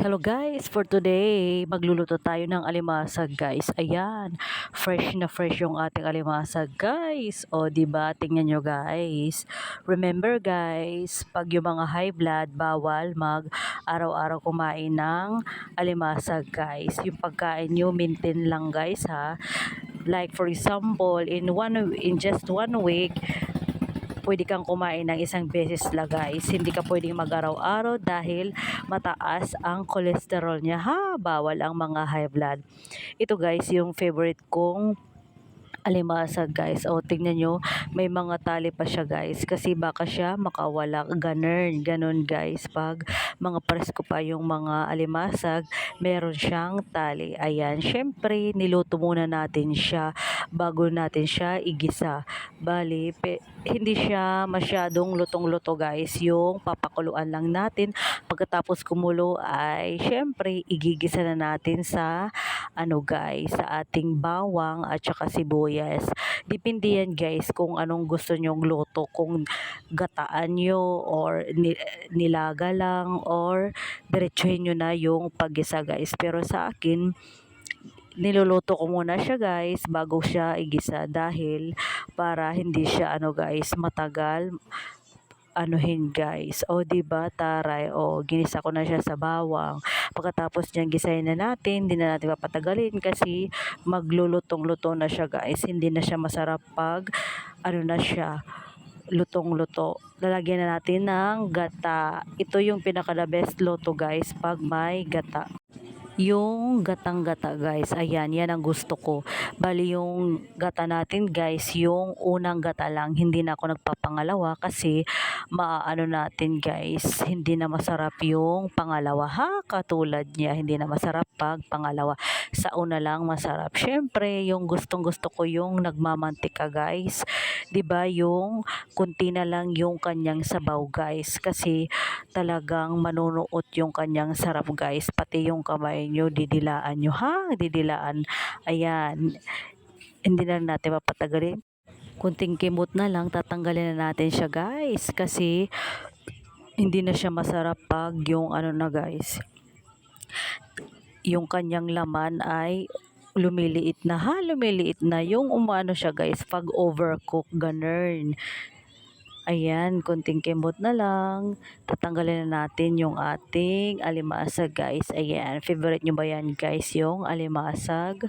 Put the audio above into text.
Hello guys, for today, magluluto tayo ng alimasag guys. Ayan, fresh na fresh yung ating alimasag guys. O ba tingnan nyo guys. Remember guys, pag yung mga high blood, bawal mag araw-araw kumain ng alimasag guys. Yung pagkain nyo, maintain lang guys ha. Like for example, in one in just one week, pwede kang kumain ng isang beses lang guys. Hindi ka pwedeng mag-araw-araw dahil mataas ang cholesterol niya ha. Bawal ang mga high blood. Ito guys yung favorite kong alimasag guys. O tingnan nyo, may mga tali pa siya guys. Kasi baka siya makawala. Ganun, ganun guys. Pag mga presko pa yung mga alimasag, meron siyang tali. Ayan, syempre niluto muna natin siya bago natin siya igisa. Bali, pe, hindi siya masyadong lutong-luto guys. Yung papakuluan lang natin. Pagkatapos kumulo ay syempre igigisa na natin sa ano guys, sa ating bawang at saka sibuyas. Depende yan guys kung anong gusto nyong luto. Kung gataan nyo or ni- nilaga lang or diretsuhin nyo na yung paggisa guys. Pero sa akin, niluluto ko muna siya guys bago siya igisa dahil para hindi siya ano guys matagal anuhin guys. O di ba taray o ginisa ko na siya sa bawang. Pagkatapos niyan gisahin na natin, hindi na natin papatagalin kasi maglulutong-luto na siya guys. Hindi na siya masarap pag ano na siya lutong-luto. Lalagyan na natin ng gata. Ito yung pinaka the best luto guys pag may gata yung gatang-gata guys. Ayan, yan ang gusto ko. Bali yung gata natin guys, yung unang gata lang. Hindi na ako nagpapangalawa kasi maaano natin guys, hindi na masarap yung pangalawa. Ha, katulad niya, hindi na masarap pag pangalawa. Sa una lang masarap. Syempre, yung gustong gusto ko yung nagmamantika guys. 'Di ba yung kunti na lang yung kanyang sabaw guys. Kasi talagang manunuot yung kanyang sarap guys. Pati yung kamay nyo, didilaan nyo ha, didilaan. Ayan, hindi na natin papatagalin. Kunting kimot na lang, tatanggalin na natin siya guys. Kasi hindi na siya masarap pag yung ano na guys. Yung kanyang laman ay lumiliit na ha, lumiliit na yung umano siya guys pag overcook ganun. Ayan, konting kembot na lang. Tatanggalin na natin yung ating alimasag guys. Ayan, favorite nyo ba yan guys yung alimasag?